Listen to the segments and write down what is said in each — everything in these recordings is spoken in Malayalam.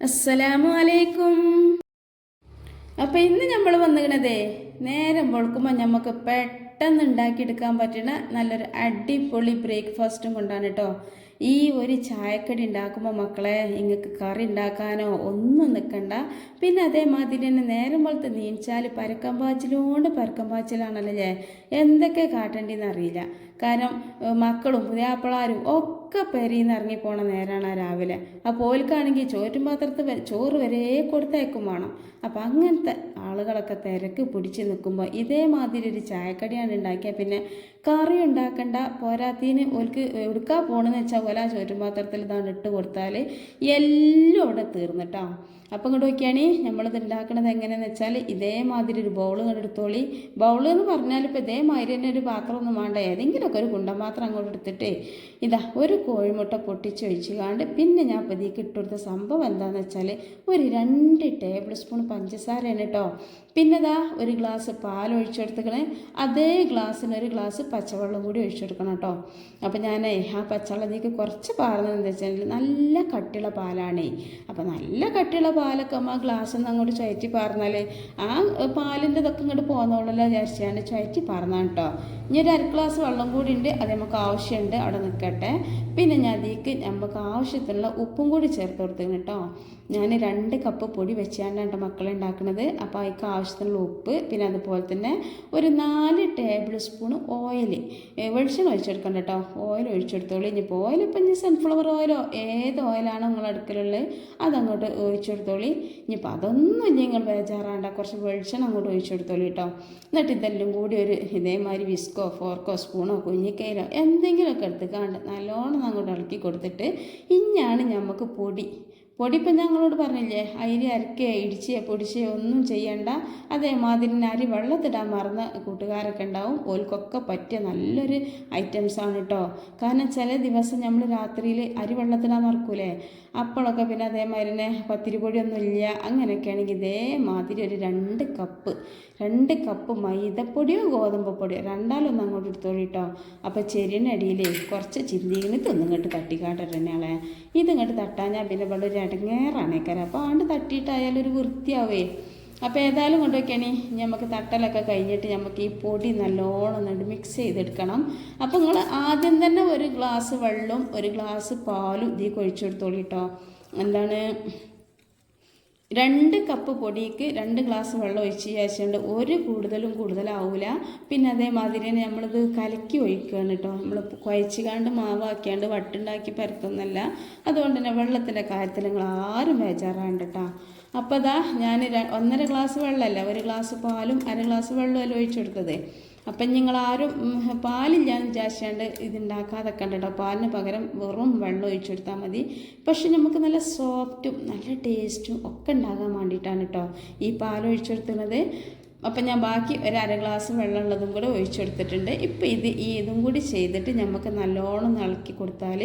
അസ്സലാമു അലൈക്കും അപ്പോൾ ഇന്ന് നമ്മൾ വന്നിക്കണതേ നേരം പൊളുക്കുമ്പോൾ നമുക്ക് പെട്ടെന്ന് ഉണ്ടാക്കിയെടുക്കാൻ പറ്റുന്ന നല്ലൊരു അടിപൊളി ബ്രേക്ക്ഫാസ്റ്റും കൊണ്ടാണ് കേട്ടോ ഈ ഒരു ചായക്കടി ഉണ്ടാക്കുമ്പോൾ മക്കളെ നിങ്ങൾക്ക് കറി ഉണ്ടാക്കാനോ ഒന്നും നിൽക്കണ്ട പിന്നെ അതേമാതിരി തന്നെ നേരം പോലത്തെ നീച്ചാൽ പരക്കം പാച്ചിലോണ്ട് പരക്കം പാച്ചിലാണല്ലേ എന്തൊക്കെ കാട്ടേണ്ടിയെന്ന് അറിയില്ല. കാരണം മക്കളും പുതിയാപ്പിളാരും ഒക്കെ പെരിന്ന് പോണ നേരമാണ് രാവിലെ. ആ ഓൽക്കാണെങ്കിൽ ചോറ്റും പാത്രത്ത് ചോറ് വരെ കൊടുത്തയക്കും വേണം. അപ്പം അങ്ങനത്തെ ആളുകളൊക്കെ തിരക്ക് പിടിച്ച് നിൽക്കുമ്പോൾ ഇതേമാതിരി ഒരു ചായക്കടിയാണ് ഉണ്ടാക്കിയാൽ പിന്നെ കറി ഉണ്ടാക്കണ്ട പോരാത്തീന് ഓൽക്ക് എടുക്കാൻ പോകണമെന്ന് വെച്ചാൽ ഓല ചോറ്റും പാത്രത്തിൽ ഇതാണ് ഇട്ട് കൊടുത്താൽ എല്ലാം അവിടെ തീർന്നിട്ടോ. അപ്പം ഇങ്ങോട്ട് നോക്കിയാണ് നമ്മളിത് ഉണ്ടാക്കണത് എങ്ങനെയാണെന്ന് വെച്ചാൽ ഇതേമാതിരി ഒരു ബൗൾ കണ്ടെടുത്തോളി ബൗൾ എന്ന് പറഞ്ഞാൽ ഇപ്പോൾ ഇതേമാതിരി തന്നെ ഒരു പാത്രമൊന്നും വേണ്ട. ഏതെങ്കിലുമൊക്കെ ഒരു കുണ്ടം പാത്രം അങ്ങോട്ട് എടുത്തിട്ട് ഇതാ ഒരു കോഴിമുട്ട പൊട്ടിച്ചൊഴിച്ച് കാണ്ട് പിന്നെ ഞാൻ ഇപ്പോൾ ഇതിൽ കിട്ടുകൊടുത്ത സംഭവം എന്താണെന്ന് വെച്ചാൽ ഒരു രണ്ട് ടേബിൾ സ്പൂൺ പഞ്ചസാരയാണ് കേട്ടോ. പിന്നെ ഇതാ ഒരു ഗ്ലാസ് പാൽ ഒഴിച്ചെടുത്തുക്കണേ. അതേ ഗ്ലാസ്സിന് ഒരു ഗ്ലാസ് പച്ചവെള്ളം കൂടി ഒഴിച്ചെടുക്കണം കേട്ടോ. അപ്പോൾ ഞാനേ ആ പച്ചവെള്ളത്തേക്ക് കുറച്ച് പാർന്നത് വെച്ചാൽ നല്ല കട്ടിയുള്ള പാലാണേ. അപ്പോൾ നല്ല കട്ടിയുള്ള പാലൊക്കെ ഗ്ലാസ്സിൽ നിന്ന് അങ്ങോട്ട് ചയറ്റി പാർന്നാൽ ആ പാലിന്റെ ഇതൊക്കെ ഇങ്ങോട്ട് പോകുന്നോളല്ലോ വിചാരിച്ചാണ് ചയറ്റി പാർന്നാണ് കേട്ടോ ഇനി ഒരു അര ഗ്ലാസ് വെള്ളം കൂടി ഉണ്ട് അത് നമുക്ക് ആവശ്യമുണ്ട് അവിടെ നിൽക്കട്ടെ പിന്നെ ഞാൻ അതിലേക്ക് നമുക്ക് ആവശ്യത്തിനുള്ള ഉപ്പും കൂടി ചേർത്ത് കൊടുത്തു കേട്ടോ ഞാൻ രണ്ട് കപ്പ് പൊടി വെച്ചാണ്ടാണ് മക്കളെ ഉണ്ടാക്കുന്നത് അപ്പോൾ അതിക്ക് ആവശ്യത്തിനുള്ള ഉപ്പ് പിന്നെ അതുപോലെ തന്നെ ഒരു നാല് ടേബിൾ സ്പൂൺ ഓയിൽ വെളിച്ചെണ്ണ ഒഴിച്ചെടുക്കണ്ട കേട്ടോ ഓയിൽ ഒഴിച്ചെടുത്തോളൂ. ഇനിയിപ്പോൾ ഓയിൽ ഇപ്പം ഇനി സൺഫ്ലവർ ഓയിലോ ഏത് ഓയിലാണോ നിങ്ങൾ അടുക്കലുള്ളത് അതങ്ങോട്ട് ഒഴിച്ചെടുത്തോളി ഇനിയിപ്പോൾ അതൊന്നും ഇല്ല നിങ്ങൾ ബേജാറാണ്ട. കുറച്ച് വെളിച്ചെണ്ണ അങ്ങോട്ട് ഒഴിച്ചെടുത്തോളൂ കേട്ടോ എന്നിട്ട് ഇതെല്ലാം കൂടി ഒരു ഇതേമാതിരി വിസ്കോ ഫോർക്കോ സ്പൂണോ കുഞ്ഞിക്കയിലോ എന്തെങ്കിലുമൊക്കെ എടുത്ത് കാണ്ട നല്ലോണം അങ്ങോട്ട് ഇളക്കി കൊടുത്തിട്ട് ഇഞ്ഞാണ് നമുക്ക് പൊടി. പൊടി ഇപ്പം ഞങ്ങളോട് പറഞ്ഞില്ലേ അരി അരക്കേ ഇടിച്ചേ പൊടിച്ചേ ഒന്നും ചെയ്യണ്ട. അതേമാതിരി അരി വെള്ളത്തിടാൻ മറന്ന കൂട്ടുകാരൊക്കെ ഉണ്ടാവും. ഓൽക്കൊക്കെ പറ്റിയ നല്ലൊരു ഐറ്റംസാണ് കേട്ടോ കാരണം ചില ദിവസം നമ്മൾ രാത്രിയിൽ അരി വെള്ളത്തിടാൻ മറക്കൂലേ. അപ്പോഴൊക്കെ പിന്നെ അതേമാതിരി തന്നെ പത്തിരി പൊടിയൊന്നും ഇല്ല. അങ്ങനെയൊക്കെ ആണെങ്കിൽ ഇതേമാതിരി ഒരു രണ്ട് കപ്പ് രണ്ട് കപ്പ് മൈദപ്പൊടിയോ ഗോതമ്പ് പൊടിയോ രണ്ടാലൊന്നും അങ്ങോട്ട് എടുത്തോളൂ കേട്ടോ അപ്പോൾ ചെരിനടിയിൽ കുറച്ച് ചിന്തിങ്ങനെ തിന്നിങ്ങോട്ട് തട്ടിക്കാട്ടെണ്ണയാളെ ഇതിങ്ങോട്ട് തട്ടാഞ്ഞാൽ പിന്നെ ഒരു ഇടങ്ങേറാണേക്കാരം അപ്പോൾ ആണ്ട് തട്ടിയിട്ടായാലും ഒരു വൃത്തിയാവേ. അപ്പോൾ ഏതായാലും കൊണ്ടുവയ്ക്കണേ നമുക്ക് തട്ടലൊക്കെ കഴിഞ്ഞിട്ട് നമുക്ക് ഈ പൊടി നല്ലോണം എന്നിട്ട് മിക്സ് ചെയ്തെടുക്കണം. അപ്പോൾ നിങ്ങൾ ആദ്യം തന്നെ ഒരു ഗ്ലാസ് വെള്ളവും ഒരു ഗ്ലാസ് പാലും ഇതിൽ ഒഴിച്ചെടുത്തോളൂ കേട്ടോ എന്താണ്? രണ്ട് കപ്പ് പൊടിക്ക് രണ്ട് ഗ്ലാസ് വെള്ളം ഒഴിച്ച് ശേഷം ഒരു കൂടുതലും കൂടുതലാവില്ല പിന്നെ അതേമാതിരി തന്നെ നമ്മളിത് കലക്കി ഒഴിക്കുകയാണ് കേട്ടോ നമ്മൾ കുഴച്ചുകാണ്ട് മാവാക്കിയാണ്ട് വട്ടുണ്ടാക്കി പരത്തുന്നല്ല അതുകൊണ്ട് തന്നെ വെള്ളത്തിന്റെ കാര്യത്തിൽ നിങ്ങൾ ആരും ബേജാറാണ്ട് കേട്ടോ അപ്പോൾ അതാ ഞാൻ ഒന്നര ഗ്ലാസ് വെള്ളമല്ല ഒരു ഗ്ലാസ് പാലും അര ഗ്ലാസ് വെള്ളമല്ല ഒഴിച്ചെടുത്തത് അപ്പം ഉം, പാലില്ലാന്ന് വിചാരിച്ചാണ്ട് ഇതുണ്ടാക്കാതൊക്കെ കേട്ടോ പാലിന് പകരം വെറും വെള്ളം ഒഴിച്ചു കൊടുത്താൽ മതി. പക്ഷെ നമുക്ക് നല്ല സോഫ്റ്റും നല്ല ടേസ്റ്റും ഒക്കെ ഉണ്ടാകാൻ വേണ്ടിയിട്ടാണ് കേട്ടോ ഈ പാൽ ഒഴിച്ചെടുത്തുന്നത് അപ്പം ഞാൻ ബാക്കി ഒരു അര ഗ്ലാസ് വെള്ളമുള്ളതും കൂടെ ഒഴിച്ചെടുത്തിട്ടുണ്ട്. ഇപ്പം ഇത് ഈ ഇതും കൂടി ചെയ്തിട്ട് നമുക്ക് നല്ലോണം ഇളക്കി കൊടുത്താൽ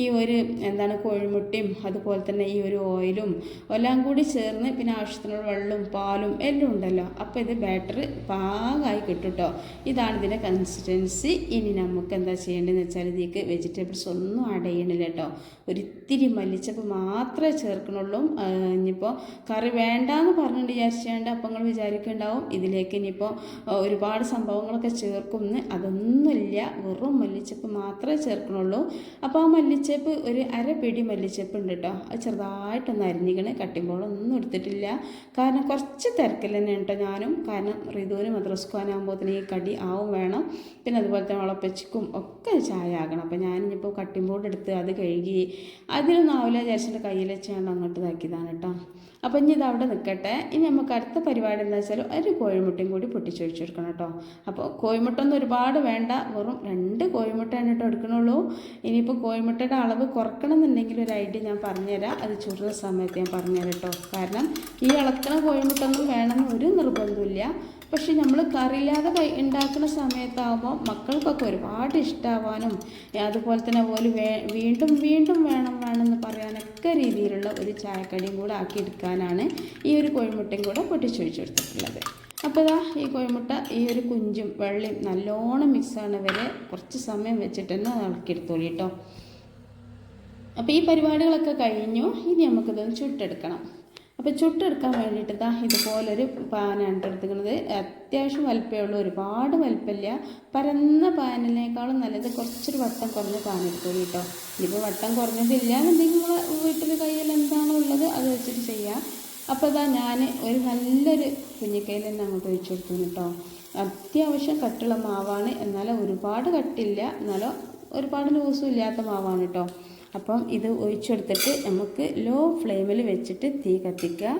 ഈ ഒരു എന്താണ് കോഴിമുട്ടയും അതുപോലെ തന്നെ ഈ ഒരു ഓയിലും എല്ലാം കൂടി ചേർന്ന് പിന്നെ ആവശ്യത്തിനുള്ള വെള്ളവും പാലും എല്ലാം ഉണ്ടല്ലോ. അപ്പോൾ ഇത് ബാറ്റർ പാകമായി കിട്ടും കേട്ടോ ഇതാണ് ഇതിന്റെ കൺസിസ്റ്റൻസി ഇനി നമുക്ക് എന്താ ചെയ്യേണ്ടതെന്ന് വെച്ചാൽ ഇതിലേക്ക് വെജിറ്റബിൾസ് ഒന്നും ആഡ് ചെയ്യണില്ല കേട്ടോ ഒരിത്തിരി മല്ലിച്ചപ്പ് മാത്രമേ ചേർക്കണുള്ളൂ. ഇനിയിപ്പോൾ കറി വേണ്ടാന്ന് പറഞ്ഞിട്ട് വിചാരിച്ചുകൊണ്ട് അപ്പം നിങ്ങൾ വിചാരിക്കുന്നുണ്ടാവും. ഇതിലേക്ക് ഇനിയിപ്പോൾ ഒരുപാട് സംഭവങ്ങളൊക്കെ ചേർക്കുമെന്ന് അതൊന്നുമില്ല. വെറും മല്ലിച്ചപ്പ് മാത്രമേ ചേർക്കണുള്ളൂ അപ്പോൾ ആ മല്ലിച്ചപ്പ് ഒരു അര പിടി മല്ലിച്ചപ്പ് ഉണ്ട് കേട്ടോ അത് ചെറുതായിട്ടൊന്ന് അരിഞ്ഞിക്കണ്. കട്ടിമ്പോളൊന്നും എടുത്തിട്ടില്ല. കാരണം കുറച്ച് തിരക്കിൽ തന്നെ കേട്ടോ ഞാനും. കാരണം റിതുവിന് മദ്രസ്കാനാകുമ്പോഴത്തേന് ഈ കടി ആവും വേണം. പിന്നെ അതുപോലെ തന്നെ വളപ്പച്ചിക്കും ഒക്കെ ചായ ആകണം അപ്പോൾ ഞാനിപ്പോൾ കട്ടിംഗ് ബോർഡ് എടുത്ത് അത് കഴുകി അതിലൊന്നും ആവില്ല വിചാരിച്ചിട്ട് കയ്യിൽ വെച്ചാണ്ട് അങ്ങോട്ട് ഇതാക്കിയതാണ് കേട്ടോ അപ്പോൾ ഇനി ഇത് അവിടെ നിൽക്കട്ടെ ഇനി നമുക്ക് അടുത്ത പരിപാടി എന്താ വെച്ചാൽ ഒരു കോഴിമുട്ടയും കൂടി പൊട്ടിച്ചൊഴിച്ചെടുക്കണം കേട്ടോ. അപ്പോൾ കോഴിമുട്ട ഒന്നും ഒരുപാട് വേണ്ട. വെറും രണ്ട് കോഴിമുട്ടയാണ് കേട്ടോ എടുക്കണുള്ളൂ. ഇനിയിപ്പോൾ കോഴിമുട്ടയുടെ അളവ് കുറക്കണം എന്നുണ്ടെങ്കിൽ ഒരു ഐഡിയ ഞാൻ പറഞ്ഞുതരാം. അത് ചുടുന്ന സമയത്ത് ഞാൻ പറഞ്ഞുതരാം കേട്ടോ. കാരണം ഈ ഇളക്കണ കോഴിമുട്ടൊന്നും വേണമെന്ന് ഒരു നിർബന്ധമില്ല പക്ഷെ നമ്മൾ കറിയില്ലാതെ ഉണ്ടാക്കുന്ന സമയത്താകുമ്പോൾ മക്കൾക്കൊക്കെ ഒരുപാട് ഇഷ്ടമാവാനും അതുപോലെ തന്നെ പോലെ വീണ്ടും വീണ്ടും വേണം വേണമെന്ന് പറയാനൊക്കെ രീതിയിലുള്ള ഒരു ചായക്കടിയും കൂടെ ആക്കിയെടുക്കാനാണ് ഈ ഒരു കോഴിമുട്ടയും കൂടെ പൊട്ടിച്ചൊഴിച്ചു കൊടുത്തിട്ടുള്ളത് അപ്പോൾ ഇതാ ഈ കോഴിമുട്ട ഈ ഒരു കുഞ്ചും വെള്ളയും നല്ലോണം മിക്സ് ആവണ വരെ കുറച്ച് സമയം വെച്ചിട്ട് തന്നെ ഇളക്കിയെടുത്തോളി കേട്ടോ അപ്പോൾ ഈ പരിപാടികളൊക്കെ കഴിഞ്ഞു. ഇനി നമുക്കിത് ചുട്ടെടുക്കണം. അപ്പോൾ ചുട്ടെടുക്കാൻ വേണ്ടിയിട്ട് ഇതാ ഇതുപോലൊരു പാനാണ് എടുത്തിരിക്കുന്നത് അത്യാവശ്യം വലിപ്പമുള്ള ഒരുപാട് വലിപ്പമില്ല. പരന്ന പാനിനേക്കാളും നല്ലത് കുറച്ചൊരു വട്ടം കുറഞ്ഞ പാൻ എടുത്തോളൂ കേട്ടോ ഇനിയിപ്പോൾ വട്ടം കുറഞ്ഞതില്ല എന്നുണ്ടെങ്കിൽ വീട്ടിൽ കയ്യിൽ എന്താണോ ഉള്ളത് അത് വെച്ചിട്ട് ചെയ്യാം. അപ്പോൾ ഇതാ ഞാൻ ഒരു നല്ലൊരു കുഞ്ഞിക്കയിൽ തന്നെ അങ്ങോട്ട് ഒഴിച്ചു കൊടുത്തു കേട്ടോ അത്യാവശ്യം കട്ടുള്ള മാവാണ്. എന്നാലും ഒരുപാട് കട്ടില്ല എന്നാലും ഒരുപാട് ലൂസും ഇല്ലാത്ത മാവാണ് കേട്ടോ അപ്പം ഇത് ഒഴിച്ചെടുത്തിട്ട് നമുക്ക് ലോ ഫ്ലെയിമിൽ വെച്ചിട്ട് തീ കത്തിക്കുക.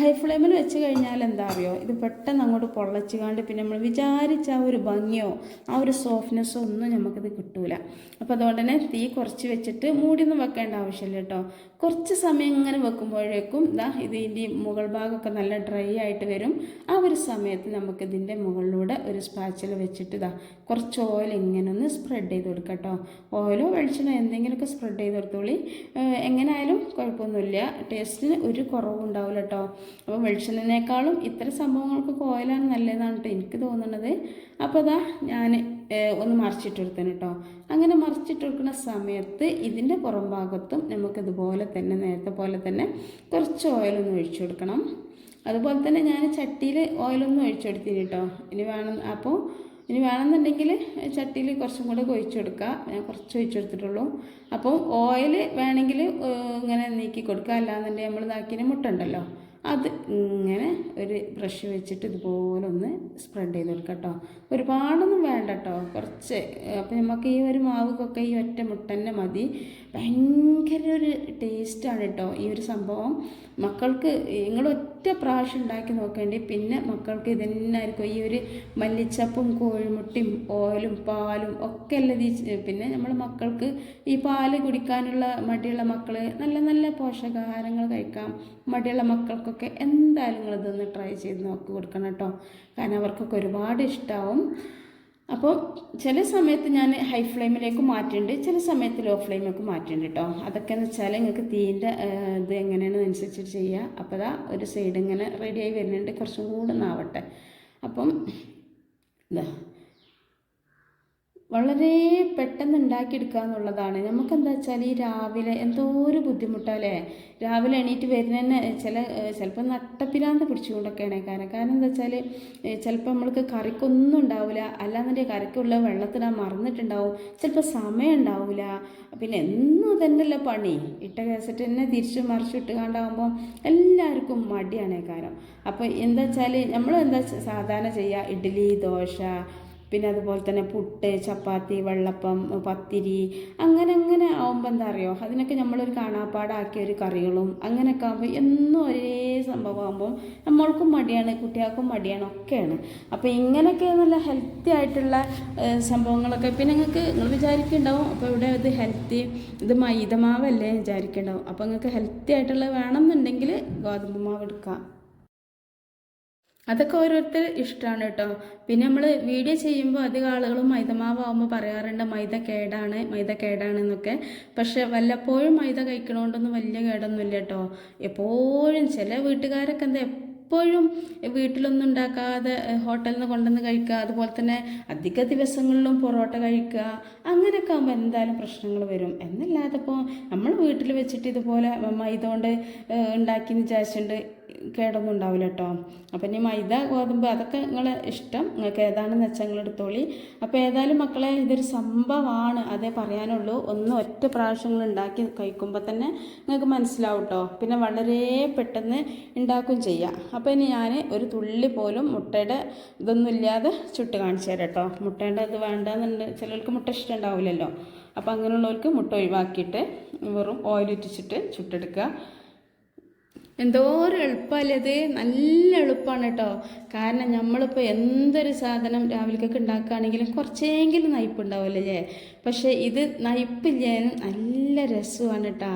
ഹൈ ഫ്ലെയിമിൽ വെച്ച് കഴിഞ്ഞാൽ എന്താ അറിയോ? ഇത് പെട്ടെന്ന് അങ്ങോട്ട് പൊള്ളച്ചുകാണ്ട് പിന്നെ നമ്മൾ വിചാരിച്ച ആ ഒരു ഭംഗിയോ ആ ഒരു സോഫ്റ്റ്നെസ്സോ ഒന്നും നമുക്കിത് കിട്ടൂല. അപ്പോൾ അതുകൊണ്ട് തന്നെ തീ കുറച്ച് വെച്ചിട്ട് മൂടിയൊന്നും വെക്കേണ്ട ആവശ്യമില്ല കേട്ടോ. കുറച്ച് സമയം ഇങ്ങനെ വെക്കുമ്പോഴേക്കും ഇതാ ഇതിന്റെ മുകൾ ഭാഗമൊക്കെ നല്ല ഡ്രൈ ആയിട്ട് വരും. ആ ഒരു സമയത്ത് നമുക്ക് ഇതിന്റെ മുകളിലൂടെ ഒരു സ്പാച്ചിൽ വെച്ചിട്ട് ഇതാ കുറച്ച് ഓയിൽ ഇങ്ങനെ ഒന്ന് സ്പ്രെഡ് ചെയ്ത് കൊടുക്കാം കേട്ടോ. ഓയിലോ വെളിച്ചെണ്ണോ എന്തെങ്കിലുമൊക്കെ സ്പ്രെഡ് ചെയ്ത് കൊടുത്തോളി. എങ്ങനായാലും കുഴപ്പമൊന്നുമില്ല. ടേസ്റ്റിന് ഒരു കുറവും ഉണ്ടാവില്ല കേട്ടോ. അപ്പോൾ വെളിച്ചെണ്ണനേക്കാളും ഇത്തരം സംഭവങ്ങൾക്കൊക്കെ ഓയിലാണ് നല്ലതാണ് കേട്ടോ എനിക്ക് തോന്നുന്നത്. അപ്പോൾ അതാ ഞാൻ ഒന്ന് മറിച്ചിട്ട് കൊടുത്തേന് കേട്ടോ അങ്ങനെ മറിച്ചിട്ട് കൊടുക്കുന്ന സമയത്ത് ഇതിന്റെ പുറം ഭാഗത്തും നമുക്കിതുപോലെ തന്നെ നേരത്തെ പോലെ തന്നെ കുറച്ച് ഓയിലൊന്ന് ഒഴിച്ചു കൊടുക്കണം അതുപോലെ തന്നെ ഞാൻ ചട്ടിയിൽ ഓയിലൊന്നും ഒഴിച്ചു കൊടുത്തിന് കേട്ടോ ഇനി വേണം അപ്പോൾ ഇനി വേണമെന്നുണ്ടെങ്കിൽ ചട്ടിയിൽ കുറച്ചും കൂടെ ഒഴിച്ചു കൊടുക്കാം ഞാൻ കുറച്ച് ഒഴിച്ചു കൊടുത്തിട്ടുള്ളൂ അപ്പോൾ ഓയിൽ വേണമെങ്കിൽ ഇങ്ങനെ നീക്കി കൊടുക്കുക അല്ലാന്നുണ്ടെങ്കിൽ നമ്മൾ നാക്കിന് മുട്ട ഉണ്ടല്ലോ. അത് ഇങ്ങനെ ഒരു ബ്രഷ് വെച്ചിട്ട് ഇതുപോലെ ഒന്ന് സ്പ്രെഡ് ചെയ്ത് കൊടുക്കാം കേട്ടോ ഒരുപാടൊന്നും വേണ്ട കേട്ടോ കുറച്ച് അപ്പോൾ നമുക്ക് ഈ ഒരു മാവുകൊക്കെ ഈ ഒറ്റ മുട്ടന്നെ മതി. ഭയങ്കര ഒരു ടേസ്റ്റാണ് കേട്ടോ ഈ ഒരു സംഭവം. മക്കൾക്ക് നിങ്ങൾ ഒറ്റ പ്രാവശ്യം ഉണ്ടാക്കി നോക്കേണ്ടി പിന്നെ മക്കൾക്ക് ഇതന്നായിരിക്കും. ഈ ഒരു മല്ലിച്ചപ്പും കോഴിമുട്ടയും ഓയിലും പാലും ഒക്കെ അല്ലത് പിന്നെ നമ്മൾ മക്കൾക്ക് ഈ പാൽ കുടിക്കാനുള്ള മടിയുള്ള മക്കൾ നല്ല നല്ല പോഷകാഹാരങ്ങൾ കഴിക്കാം. മടിയുള്ള മക്കൾക്കൊക്കെ എന്തായാലും നിങ്ങളിതൊന്ന് ട്രൈ ചെയ്ത് നോക്കി കൊടുക്കണം കേട്ടോ കാരണം അവർക്കൊക്കെ ഒരുപാട് ഇഷ്ടമാവും അപ്പോൾ ചില സമയത്ത് ഞാൻ ഹൈ ഫ്ലെയിമിലേക്ക് മാറ്റുന്നുണ്ട് ചില സമയത്ത് ലോ ഫ്ലെയിമിലേക്ക് മാറ്റുന്നുണ്ട് കേട്ടോ അതൊക്കെ എന്ന് വെച്ചാൽ നിങ്ങൾക്ക് തീന്റെ ഇത് എങ്ങനെയാണെന്ന് അനുസരിച്ചിട്ട് ചെയ്യുക അപ്പോൾ അതാ ഒരു സൈഡ് ഇങ്ങനെ റെഡിയായി വരുന്നുണ്ട് കുറച്ചും കൂടെ നാവട്ടെ. അപ്പം ഇതാ വളരെ പെട്ടെന്ന് ഉണ്ടാക്കിയെടുക്കുക എന്നുള്ളതാണ്. നമുക്ക് എന്താ വെച്ചാൽ ഈ രാവിലെ എന്തോ ഒരു ബുദ്ധിമുട്ടല്ലേ? രാവിലെ എണീറ്റ് വരുന്നതന്നെ ചില ചിലപ്പോൾ നട്ടപ്പിരാന്ത് പിടിച്ചുകൊണ്ടൊക്കെയാണ് കാരണം കാരണം എന്താ വെച്ചാൽ ചിലപ്പോൾ നമ്മൾക്ക് കറിക്കൊന്നും ഉണ്ടാവില്ല അല്ലാന്നുണ്ടെങ്കിൽ കറിക്കുള്ള വെള്ളത്തിനാ മറന്നിട്ടുണ്ടാവും. ചിലപ്പോൾ സമയം ഉണ്ടാവില്ല പിന്നെ എന്നും തന്നെയല്ല പണി. ഇട്ട കേസറ്റ് തന്നെ തിരിച്ച് മറിച്ചിട്ട് കണ്ടാകുമ്പോൾ എല്ലാവർക്കും മടിയാണ് കാരണം അപ്പോൾ എന്താ വെച്ചാൽ നമ്മൾ എന്താ സാധാരണ ചെയ്യുക? ഇഡ്ഡലി ദോശ പിന്നെ അതുപോലെ തന്നെ പുട്ട് ചപ്പാത്തി വെള്ളപ്പം പത്തിരി അങ്ങനെ അങ്ങനെ ആവുമ്പോൾ എന്താ അറിയോ? അതിനൊക്കെ നമ്മളൊരു കാണാപ്പാടാക്കിയ ഒരു കറികളും അങ്ങനെയൊക്കെ ആകുമ്പോൾ എന്നും ഒരേ സംഭവമാകുമ്പോൾ നമ്മൾക്കും മടിയാണ് കുട്ടികൾക്കും മടിയാണ് ഒക്കെയാണ്. അപ്പോൾ ഇങ്ങനെയൊക്കെ നല്ല ഹെൽത്തി ആയിട്ടുള്ള സംഭവങ്ങളൊക്കെ പിന്നെ നിങ്ങൾക്ക് നിങ്ങൾ വിചാരിക്കുന്നുണ്ടാവും അപ്പോൾ ഇവിടെ ഇത് ഹെൽത്തി ഇത് മൈദമാവല്ലേ വിചാരിക്കുന്നുണ്ടാവും. അപ്പോൾ നിങ്ങൾക്ക് ഹെൽത്തി ആയിട്ടുള്ള വേണമെന്നുണ്ടെങ്കിൽ ഗോതമ്പ് മാവ് എടുക്കാം. അതൊക്കെ ഓരോരുത്തർ ഇഷ്ടമാണ് കേട്ടോ. പിന്നെ നമ്മൾ വീഡിയോ ചെയ്യുമ്പോൾ അധികം ആളുകളും മൈദമാവാകുമ്പോൾ പറയാറുണ്ട് മൈദ കേടാണ് മൈദ കേടാണ് എന്നൊക്കെ. പക്ഷെ വല്ലപ്പോഴും മൈദ കഴിക്കണോണ്ടൊന്നും വലിയ കേടൊന്നുമില്ല കേട്ടോ. എപ്പോഴും ചില വീട്ടുകാരൊക്കെ എന്താ എപ്പോഴും വീട്ടിലൊന്നും ഉണ്ടാക്കാതെ ഹോട്ടലിൽ നിന്ന് കൊണ്ടുവന്ന് കഴിക്കുക അതുപോലെ തന്നെ അധിക ദിവസങ്ങളിലും പൊറോട്ട കഴിക്കുക അങ്ങനെയൊക്കെ ആകുമ്പോൾ എന്തായാലും പ്രശ്നങ്ങൾ വരും. എന്നല്ലാതെ ഇപ്പോൾ നമ്മൾ വീട്ടിൽ വെച്ചിട്ട് ഇതുപോലെ മൈദ കൊണ്ട് ഉണ്ടാക്കി വിചാരിച്ചിട്ടുണ്ട് കേടൊന്നും ഉണ്ടാവില്ല കേട്ടോ അപ്പം ഇനി മൈദ ഗോതമ്പ് അതൊക്കെ നിങ്ങളെ ഇഷ്ടം. നിങ്ങൾക്ക് ഏതാണെന്ന് വെച്ചാൽ നിങ്ങൾ എടുത്തോളി. ഏതായാലും മക്കളെ ഇതൊരു സംഭവമാണ് അതേ പറയാനുള്ളൂ. ഒന്ന് ഒറ്റ പ്രാവശ്യം നിങ്ങൾ ഉണ്ടാക്കി കഴിക്കുമ്പോൾ തന്നെ നിങ്ങൾക്ക് മനസ്സിലാവും കേട്ടോ പിന്നെ വളരെ പെട്ടെന്ന് ഉണ്ടാക്കും ചെയ്യാം. അപ്പോൾ ഇനി ഞാൻ ഒരു തുള്ളി പോലും മുട്ടയുടെ ഇതൊന്നും ഇല്ലാതെ ചുട്ട് കാണിച്ചു തരാം കേട്ടോ മുട്ടയുടെ ഇത് വേണ്ടെന്നുണ്ട് ചിലർക്ക് മുട്ട ഇഷ്ടം ഉണ്ടാവില്ലല്ലോ. അപ്പോൾ അങ്ങനെയുള്ളവർക്ക് മുട്ട ഒഴിവാക്കിയിട്ട് വെറും ഓയിൽ ഇറ്റിച്ചിട്ട് ചുട്ടെടുക്കുക. എന്തോരം എളുപ്പമല്ലേ ഇത്? നല്ല എളുപ്പമാണ് കേട്ടോ. കാരണം നമ്മളിപ്പോൾ എന്തൊരു സാധനം രാവിലേക്കൊക്കെ ഉണ്ടാക്കുകയാണെങ്കിലും കുറച്ചെങ്കിലും നയിപ്പുണ്ടാവില്ലേ പക്ഷേ ഇത് നയിപ്പില്ലാനും നല്ല രസമാണ് കേട്ടോ.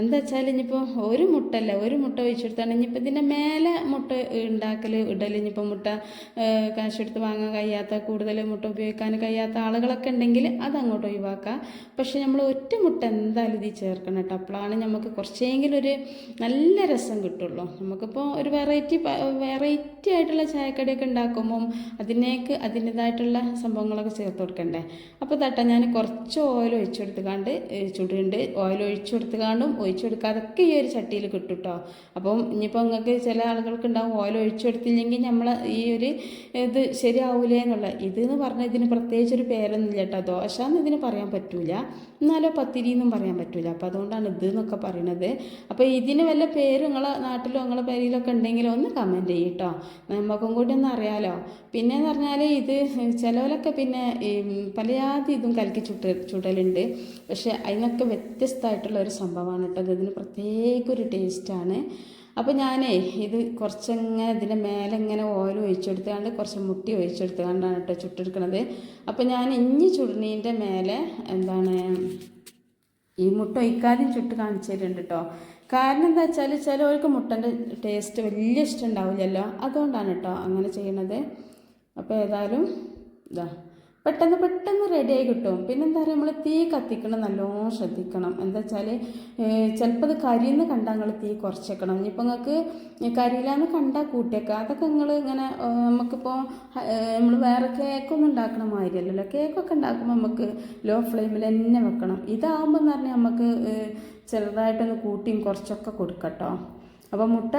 എന്താ വെച്ചാൽ ഇനിയിപ്പോൾ ഒരു മുട്ടല്ല ഒരു മുട്ട ഒഴിച്ചെടുത്താണ് ഇനിയിപ്പോൾ ഇതിന്റെ മേലെ മുട്ട ഉണ്ടാക്കൽ ഇടൽ ഇനിയിപ്പോൾ മുട്ട കാശെടുത്ത് വാങ്ങാൻ കഴിയാത്ത കൂടുതൽ മുട്ട ഉപയോഗിക്കാൻ കഴിയാത്ത ആളുകളൊക്കെ ഉണ്ടെങ്കിൽ അത് അങ്ങോട്ട് ഒഴിവാക്കാം. പക്ഷേ നമ്മൾ ഒറ്റ മുട്ട എന്തായാലും ഇതിൽ ചേർക്കണം കേട്ടോ. അപ്പോഴാണ് നമുക്ക് കുറച്ചെങ്കിലും ഒരു നല്ല രസം കിട്ടുള്ളൂ. നമുക്കിപ്പോൾ ഒരു വെറൈറ്റി വെറൈറ്റി ആയിട്ടുള്ള ചായക്കടിയൊക്കെ ഉണ്ടാക്കുമ്പം അതിനേക്ക് അതിന്റെതായിട്ടുള്ള സംഭവങ്ങളൊക്കെ ചേർത്ത് കൊടുക്കണ്ടേ? അപ്പോൾ തട്ട ഞാൻ കുറച്ച് ഓയിൽ ഒഴിച്ചു കൊടുത്തുകാണ്ട് ചുടുണ്ട്. ഓയിൽ ഒഴിച്ചു കൊടുത്തുകാണ്ടും ഒഴിച്ചു കൊടുക്കാതൊക്കെ ഈ ഒരു ചട്ടിയിൽ കിട്ടും കേട്ടോ അപ്പം ഇനിയിപ്പോൾ നിങ്ങൾക്ക് ചില ആളുകൾക്ക് ഉണ്ടാവും ഓയിൽ ഒഴിച്ചു കൊടുത്തില്ലെങ്കിൽ നമ്മൾ ഈ ഒരു ഇത് ശരിയാവൂലേ എന്നുള്ള ഇത് എന്ന് പറഞ്ഞാൽ ഇതിന് പ്രത്യേകിച്ച് ഒരു പേരൊന്നുമില്ല കേട്ടോ. ദോശ എന്ന് ഇതിന് പറയാൻ പറ്റൂല. എന്നാലോ പത്തിരി എന്നും പറയാൻ പറ്റൂല. അപ്പോൾ അതുകൊണ്ടാണ് ഇത് എന്നൊക്കെ പറയുന്നത് അപ്പോൾ ഇതിന് വല്ല പേര് നിങ്ങളെ നാട്ടിലോ നിങ്ങളെ പേരിലൊക്കെ ഉണ്ടെങ്കിലോ ഒന്ന് കമന്റ് ചെയ്യും കേട്ടോ നമുക്കും കൂടി ഒന്ന് അറിയാലോ. പിന്നെ എന്ന് പറഞ്ഞാൽ ഇത് ചിലവരൊക്കെ പിന്നെ പലയാതി ഇതും കലക്കി ചുട്ട ചുടലുണ്ട്. പക്ഷേ അതിനൊക്കെ വ്യത്യസ്തമായിട്ടുള്ള ഒരു സംഭവമാണ് കേട്ടോ ഇതിന് പ്രത്യേക ഒരു ടേസ്റ്റാണ് അപ്പോൾ ഞാനേ ഇത് കുറച്ചങ്ങനെ ഇതിന്റെ മേലെ ഇങ്ങനെ ഓയിൽ ഒഴിച്ചെടുത്തുകൊണ്ട് കുറച്ച് മുട്ടി ഒഴിച്ചെടുത്തുകൊണ്ടാണ് കേട്ടോ ചുട്ടെടുക്കണത്. അപ്പോൾ ഞാൻ ഇഞ്ഞി ചുടുന്നതിന്റെ മേലെ എന്താണ് ഈ മുട്ട ഒഴിക്കാതെയും ചുട്ട് കാണിച്ചു തരുന്നുണ്ട് കേട്ടോ കാരണം എന്താ വെച്ചാൽ ചിലവർക്ക് മുട്ടന്റെ ടേസ്റ്റ് വലിയ ഇഷ്ടം ഉണ്ടാവില്ലല്ലോ. അതുകൊണ്ടാണ് കേട്ടോ അങ്ങനെ ചെയ്യണത്. അപ്പോൾ ഏതായാലും ഇതാ. പെട്ടെന്ന് പെട്ടെന്ന് റെഡിയായി കിട്ടും. പിന്നെ എന്താ പറയുക നമ്മൾ തീ കത്തിക്കണം നല്ലോണം ശ്രദ്ധിക്കണം. എന്താ വെച്ചാൽ ചിലപ്പോൾ അത് കരിയെന്ന് കണ്ടാൽ നിങ്ങൾ തീ കുറച്ചേക്കണം. ഇനിയിപ്പോൾ നിങ്ങൾക്ക് കരിയിലാന്ന് കണ്ടാൽ കൂട്ടിയേക്കുക അതൊക്കെ നിങ്ങൾ ഇങ്ങനെ നമുക്കിപ്പോൾ നമ്മൾ വേറെ കേക്കൊന്നും ഉണ്ടാക്കണ മാതിരിയല്ലല്ലോ. കേക്കൊക്കെ ഉണ്ടാക്കുമ്പോൾ നമുക്ക് ലോ ഫ്ലെയിമിൽ തന്നെ വെക്കണം. ഇതാകുമ്പോൾ എന്ന് പറഞ്ഞാൽ നമുക്ക് ചെറുതായിട്ടൊന്ന് കൂട്ടിയും കുറച്ചൊക്കെ കൊടുക്കട്ടോ. അപ്പോൾ മുട്ട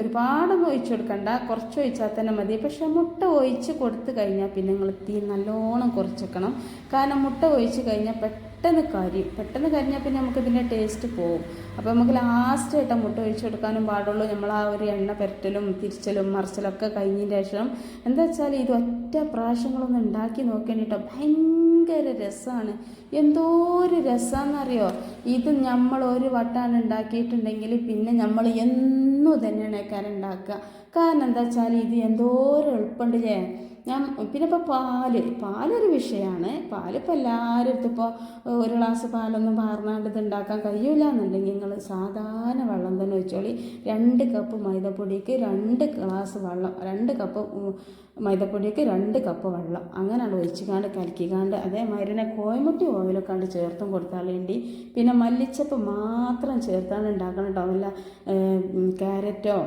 ഒരുപാട് ഒഴിച്ചു കൊടുക്കണ്ട കുറച്ച് ഒഴിച്ചാൽ തന്നെ മതി. പക്ഷേ മുട്ട ഒഴിച്ച് കൊടുത്തു കഴിഞ്ഞാൽ പിന്നെ നിങ്ങൾ തീ നല്ലോണം കുറച്ചേക്കണം കാരണം മുട്ട ഒഴിച്ച് കഴിഞ്ഞാൽ പെട്ടെന്ന് കരിയും. പെട്ടെന്ന് കരിഞ്ഞാൽ പിന്നെ നമുക്ക് ഇതിന്റെ ടേസ്റ്റ് പോകും അപ്പോൾ നമുക്ക് ലാസ്റ്റ് ആയിട്ട് മുട്ട ഒഴിച്ച് കൊടുക്കാനും പാടുള്ളൂ. നമ്മൾ ആ ഒരു എണ്ണ പെരട്ടലും തിരിച്ചലും മറിച്ചലൊക്കെ കഴിഞ്ഞതിന് ശേഷം എന്താ വെച്ചാൽ ഇത് ഒറ്റ പ്രാവശ്യങ്ങളൊന്നും ഉണ്ടാക്കി നോക്കേണ്ടിട്ടോ ഭയങ്കര രസമാണ് എന്തോ ഒരു രസമെന്നറിയോ ഇത് നമ്മൾ ഒരു വട്ടാണ് ഉണ്ടാക്കിയിട്ടുണ്ടെങ്കിൽ പിന്നെ നമ്മൾ എന്നും തന്നെയാണ് കാരണം ഉണ്ടാക്കുക കാരണം എന്താ വെച്ചാൽ ഇത് എന്തോരം എളുപ്പമുണ്ടല്ലേ ഞാൻ പിന്നെ ഇപ്പോൾ പാൽ. പാലൊരു വിഷയമാണ് പാലിപ്പോൾ എല്ലാവരും ഇപ്പോൾ ഒരു ഗ്ലാസ് പാലൊന്നും പാർന്നാണ്ട് ഇത് ഉണ്ടാക്കാൻ കഴിയില്ല എന്നുണ്ടെങ്കിൽ നിങ്ങൾ സാധാരണ വെള്ളം തന്നെ വെച്ചോളി രണ്ട് കപ്പ് മൈദപ്പൊടിക്ക് രണ്ട് ഗ്ലാസ് വെള്ളം രണ്ട് കപ്പ് മൈദപ്പൊടിക്ക് രണ്ട് കപ്പ് വെള്ളം അങ്ങനെയാണ് ഒഴിച്ചുകാണ്ട് കലക്കിക്കാണ്ട് അതേമാതിരി തന്നെ കോയമുട്ടി ഓയിലൊക്കെ കണ്ട് ചേർത്തും കൊടുത്താൽ വേണ്ടി. പിന്നെ മല്ലിച്ചപ്പ് മാത്രം ചേർത്താണ് ഉണ്ടാക്കണം കേട്ടോ വല്ല ക്യാരറ്റോ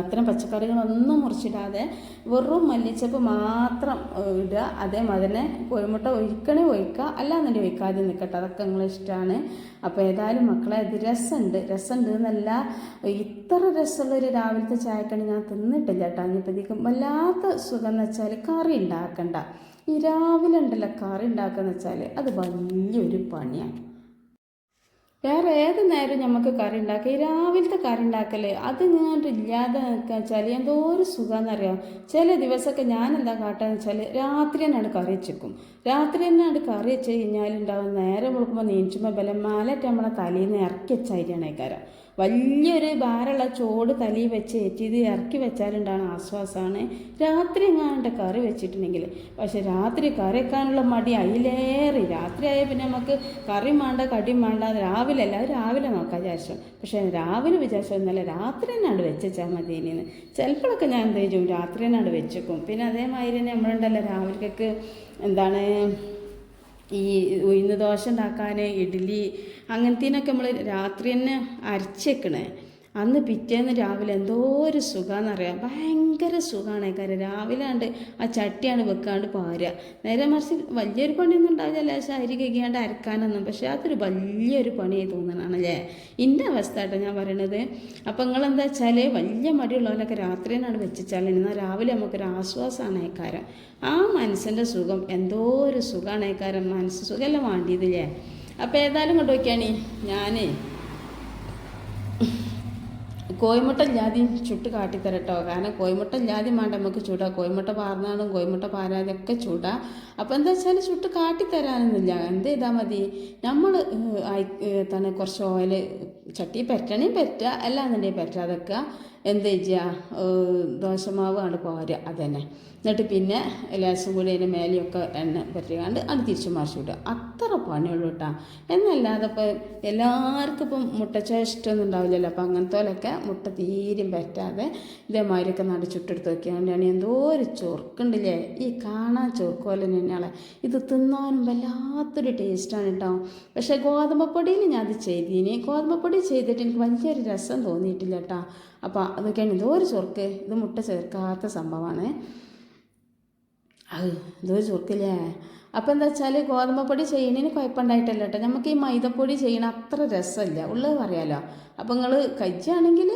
അത്തരം പച്ചക്കറികളൊന്നും മുറിച്ചിടാതെ വെറും മല്ലിച്ചപ്പ് മാത്രം ഇടുക. അതേമാതിരി തന്നെ കോഴിമുട്ട ഒഴിക്കണേ ഒഴിക്കുക. അല്ലാന്നുണ്ടെങ്കിൽ ഒഴിക്കാതെ നിൽക്കട്ടെ. അതൊക്കെ നിങ്ങളെ ഇഷ്ടമാണ്. അപ്പോൾ ഏതായാലും മക്കളെ ഇത് രസമുണ്ട്. രസമുണ്ട് എന്നല്ല ഇത്ര രസമുള്ളൊരു രാവിലത്തെ ചായക്കണി ഞാൻ തിന്നിട്ടില്ല കേട്ടോ. ഇനിയിപ്പോഴത്തേക്കും വല്ലാത്ത സുഖം എന്ന് വെച്ചാൽ കറി ഉണ്ടാക്കണ്ട. ഈ രാവിലെ ഉണ്ടല്ലോ കറി ഉണ്ടാക്കുക എന്ന് വെച്ചാൽ അത് വലിയൊരു പണിയാണ്. വേറെ ഏത് നേരം നമുക്ക് കറി ഉണ്ടാക്കുക ഈ രാവിലത്തെ കറി ഉണ്ടാക്കൽ അത് ഇങ്ങോട്ട് ഇല്ലാതെ നിൽക്കുക വെച്ചാൽ എന്തോ ഒരു സുഖമെന്നറിയാം ചില ദിവസമൊക്കെ ഞാൻ എന്താ കാട്ടുക വെച്ചാൽ രാത്രി തന്നെയാണ് കറി വെച്ചേക്കും. രാത്രി തന്നെയാണ് കറി വെച്ച് കഴിഞ്ഞാൽ ഉണ്ടാവും നേരം വിളിക്കുമ്പോൾ നീച്ചുമ്പോൾ ബലമാലറ്റ് നമ്മളെ തലയിൽ നിന്ന് ഇറക്കി വെച്ചായിരിക്കണം കാരം വലിയൊരു ഭാരമുള്ള ചോട് തലി വെച്ച് ഏറ്റി ഇത് ഇറക്കി വെച്ചാലുണ്ടാണ് ആശ്വാസമാണ്. രാത്രി എങ്ങാണ്ട് കറി വെച്ചിട്ടുണ്ടെങ്കിൽ. പക്ഷേ രാത്രി കറി വെക്കാനുള്ള മടി അതിലേറി. രാത്രി ആയാൽ പിന്നെ നമുക്ക് കറി വേണ്ട കടി വേണ്ട രാവിലെ അല്ല രാവിലെ നോക്കാം വിചാരിച്ചു. പക്ഷേ രാവിലെ വിചാരിച്ചു എന്നല്ല രാത്രി തന്നെയാണ് വെച്ചാൽ മതി ഇനിന്ന് ചിലപ്പോഴൊക്കെ ഞാൻ എന്ത് ചെയ്യും? രാത്രി തന്നെയാണ് വെച്ചേക്കും പിന്നെ അതേമാതിരി തന്നെ നമ്മളുണ്ടല്ലോ രാവിലേക്കൊക്കെ എന്താണ് ഈ ഉഴുന്ന് ദോശ ഉണ്ടാക്കാൻ ഇഡ്ഡലി അങ്ങനത്തേനൊക്കെ നമ്മൾ രാത്രി തന്നെ അരച്ചേക്കണേ അന്ന് പിറ്റേന്ന് രാവിലെ എന്തോ ഒരു സുഖമാണെന്നറിയാം ഭയങ്കര സുഖമാണ് കാര്യം. രാവിലെ ആണ്ട് ആ ചട്ടിയാണ് വെക്കാണ്ട് പാരുക നേരെ മറിച്ച് വലിയൊരു പണിയൊന്നും ഉണ്ടാവില്ല ലേശം അരി കഴിക്കാണ്ട് അരക്കാനൊന്നും. പക്ഷേ അതൊരു വലിയൊരു പണിയായി തോന്നണാണല്ലേ ഇന്ന അവസ്ഥ കേട്ടോ ഞാൻ പറയണത്. അപ്പം നിങ്ങൾ എന്താ വെച്ചാൽ വലിയ മടിയുള്ളവരൊക്കെ രാത്രിയാണ് വെച്ചാൽ എന്നാൽ രാവിലെ നമുക്കൊരു ആശ്വാസമാണ് ഏക്കാരം ആ മനസ്സിന്റെ സുഖം എന്തോ ഒരു സുഖമാണ് ഏക്കാരം മനസ്സ് സുഖമല്ല വേണ്ടിയതില്ലേ അപ്പോൾ ഏതായാലും കൊണ്ട് നോക്കിയാണി. ഞാനേ കോഴിമുട്ട ജാതി ചുട്ട് കാട്ടിത്തരട്ടോ. കാരണം കോയിമുട്ട ജാതി വേണ്ട നമുക്ക് ചൂടാ. കോഴിമുട്ട പാർന്നാലും പാരാതെ ഒക്കെ ചൂടാ. അപ്പോൾ എന്താ വെച്ചാൽ ചുട്ട് കാട്ടിത്തരാനൊന്നുമില്ല. എന്ത് ചെയ്താൽ മതി? നമ്മൾ തന്നെ കുറച്ച് ഓയിൽ ചട്ടി പറ്റണേ പറ്റുക അല്ലാന്നുണ്ടെങ്കിൽ പറ്റാതൊക്കെ എന്ത് ചെയ്യുക? ദോശമാവ് ആണ് പോരുക. അതന്നെ. എന്നിട്ട് പിന്നെ ലേശം കൂടി അതിന്റെ മേലെയൊക്കെ എണ്ണ പറ്റിയാണ്ട് അത് തിരിച്ചു മറിച്ച് വിടുക. അത്ര പണിയുള്ളൂ കേട്ടോ. എന്നല്ലാതെ ഇപ്പോൾ എല്ലാവർക്കും ഇപ്പം മുട്ടച്ച ഇഷ്ടമൊന്നും ഉണ്ടാവില്ലല്ലോ. അപ്പം അങ്ങനത്തെ പോലൊക്കെ മുട്ട തീരും പറ്റാതെ ഇതേമാതിരിയൊക്കെ നട ചുട്ടെടുത്ത് നോക്കിയാണ്ടാണ് എന്തോ ഒരു ചൊറുക്കുണ്ടില്ലേ? ഈ കാണാൻ ചൊറുക്കുമല്ലോ തന്നെയാളെ ഇത് തിന്നാനും വല്ലാത്തൊരു ടേസ്റ്റാണ് കേട്ടോ. പക്ഷേ ഗോതമ്പപ്പൊടിയിൽ ഞാൻ അത് ചെയ്തിനി. ഗോതമ്പപ്പൊടി ചെയ്തിട്ട് എനിക്ക് വലിയൊരു രസം തോന്നിയിട്ടില്ല കേട്ടോ. അപ്പോൾ അതൊക്കെയാണ്. ഇതൊരു ഒരു ചൊറുക്ക്. ഇത് മുട്ട ചേർക്കാത്ത സംഭവമാണ്. അത് ഇതൊരു ചൊർക്കില്ലേ അപ്പോൾ എന്താ വെച്ചാൽ ഗോതമ്പപ്പൊടി ചെയ്യണതിന് കുഴപ്പമുണ്ടായിട്ടല്ല കേട്ടോ. നമുക്ക് ഈ മൈദപ്പൊടി ചെയ്യണ അത്ര രസമില്ല. ഉള്ളത് പറയാലോ. അപ്പോൾ നിങ്ങൾ കജ്ജാണെങ്കിൽ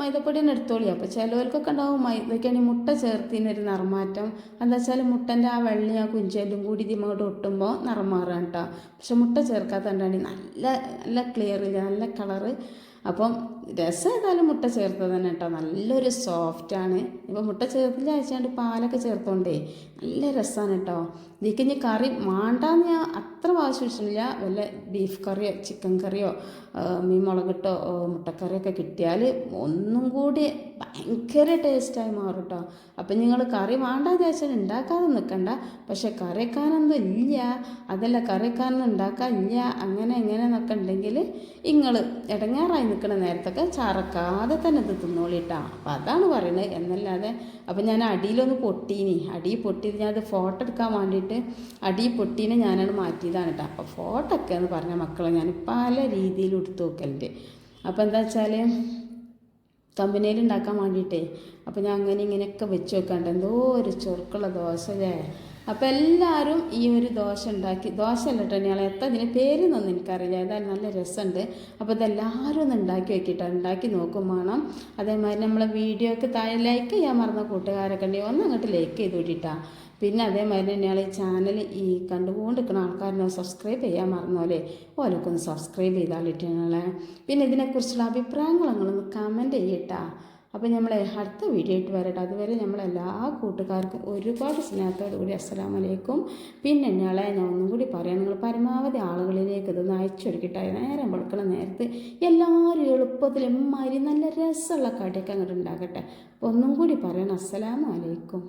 മൈദപ്പൊടി തന്നെ എടുത്തോളി. അപ്പോൾ ചിലവർക്കൊക്കെ ഉണ്ടാവും മൈദക്കാണ് ഈ മുട്ട ചേർത്തിനൊരു നിറമാറ്റം. എന്താ വെച്ചാൽ മുട്ടന്റെ ആ വെള്ളയും ആ കുഞ്ചലും കൂടി ഇതിമോട്ട് ഒട്ടുമ്പോൾ നിറം മാറുകയാണ് കേട്ടോ. പക്ഷെ മുട്ട ചേർക്കാത്തതുകൊണ്ടാണ് നല്ല നല്ല ക്ലിയർ ഇല്ല നല്ല കളറ് അപ്പം രസം ഏതായാലും മുട്ട ചേർത്തത് തന്നെ കേട്ടോ. നല്ലൊരു സോഫ്റ്റാണ് ഇപ്പം മുട്ട ചേർത്തില്ല അയച്ചാണ്ട് പാലൊക്കെ ചേർത്തോണ്ടേ നല്ല രസമാണ് കേട്ടോ. ഇതിക്ക് കറി മാണ്ടാന്ന് ഞാൻ അത്ര ആവശ്യമില്ല വല്ല ബീഫ് കറിയോ ചിക്കൻ കറിയോ മീൻ മുളകിട്ടോ മുട്ടക്കറിയൊക്കെ കിട്ടിയാൽ ഒന്നും കൂടി ഭയങ്കര ടേസ്റ്റായി മാറും കേട്ടോ. അപ്പം നിങ്ങൾ കറി വേണ്ടാന്ന് വെച്ചാൽ ഉണ്ടാക്കാതെ നിൽക്കണ്ട പക്ഷെ കറി വെക്കാനൊന്നും ഇല്ല. അതല്ല കറി വെക്കാനൊന്നും ഉണ്ടാക്കാനില്ല അങ്ങനെ എങ്ങനെ എന്നൊക്കെ ഉണ്ടെങ്കിൽ നിങ്ങൾ ഇടങ്ങാറായി നിൽക്കണ നേരത്തൊക്കെ ചറക്കാതെ തന്നെ ഇത് തിന്നോളിട്ടാ. അപ്പം അതാണ് പറയുന്നത് എന്നല്ലാതെ അപ്പം ഞാൻ അടിയിലൊന്ന് പൊട്ടീനി. അടി പൊട്ടിയത് ഞാൻ അത് ഫോട്ടോ എടുക്കാൻ വേണ്ടിയിട്ട് അടി പൊട്ടീനെ ഞാനാണ് മാറ്റിയതാണ് കേട്ടോ. അപ്പോൾ ഫോട്ടോ ഒക്കെ എന്ന് പറഞ്ഞ മക്കളെ ഞാൻ പല രീതിയിൽ എടുത്തു നോക്കലുണ്ട്. അപ്പോൾ എന്താ വെച്ചാൽ കമ്പനിയിൽ ഉണ്ടാക്കാൻ വേണ്ടിയിട്ടേ. അപ്പോൾ ഞാൻ അങ്ങനെ ഇങ്ങനെയൊക്കെ വെച്ച് നോക്കാണ്ട് എന്തോ ഒരു ചൊറുക്കുള്ള ദോശ അല്ലേ അപ്പോൾ എല്ലാവരും ഈ ഒരു ദോശ ഉണ്ടാക്കി. ദോശ അല്ല കേട്ടോ ഞാൻ എത്ര ഇതിന് പേരെന്നൊന്നും എനിക്കറിയില്ല. ഏതായാലും നല്ല രസമുണ്ട്. അപ്പോൾ ഇതെല്ലാവരും ഒന്ന് ഉണ്ടാക്കി വെക്കിട്ടോ ഉണ്ടാക്കി നോക്കും വേണം. അതേമാതിരി നമ്മളെ വീഡിയോക്ക് താഴെ ലൈക്ക് ചെയ്യാൻ മറന്ന കൂട്ടുകാരൊക്കെ ഉണ്ടെങ്കിൽ ഒന്ന് അങ്ങോട്ട് ലൈക്ക് ചെയ്ത് വിട്ടിട്ടാ. പിന്നെ അതേമാതിരി തന്നെയാണ് ഈ ചാനൽ ഈ കണ്ടുകൊണ്ടിരിക്കുന്ന ആൾക്കാരിനെ സബ്സ്ക്രൈബ് ചെയ്യാൻ മറന്നോലെ ഓലൊക്കെ ഒന്ന് സബ്സ്ക്രൈബ് ഞങ്ങളെ പിന്നെ ഇതിനെക്കുറിച്ചുള്ള അഭിപ്രായങ്ങൾ കമന്റ് ചെയ്യട്ടാ അപ്പോൾ നമ്മൾ അടുത്ത വീഡിയോ ആയിട്ട് വരട്ടെ. അതുവരെ നമ്മളെല്ലാ കൂട്ടുകാർക്കും ഒരുപാട് സ്നേഹത്തോടു കൂടി അസ്സലാമലൈക്കും പിന്നെ ഞങ്ങളെ ഞാൻ ഒന്നും കൂടി പറയാം. നിങ്ങൾ പരമാവധി ആളുകളിലേക്ക് ഇതൊന്ന് അയച്ചൊരുക്കിട്ടെ നേരം വെളുക്കണ നേരത്ത് എല്ലാവരും എളുപ്പത്തിൽ എമ്മാതിരി നല്ല രസമുള്ള കടിയൊക്കെ അങ്ങോട്ട് ഉണ്ടാക്കട്ടെ. അപ്പോൾ ഒന്നും കൂടി പറയണം അസ്സലാമലൈക്കും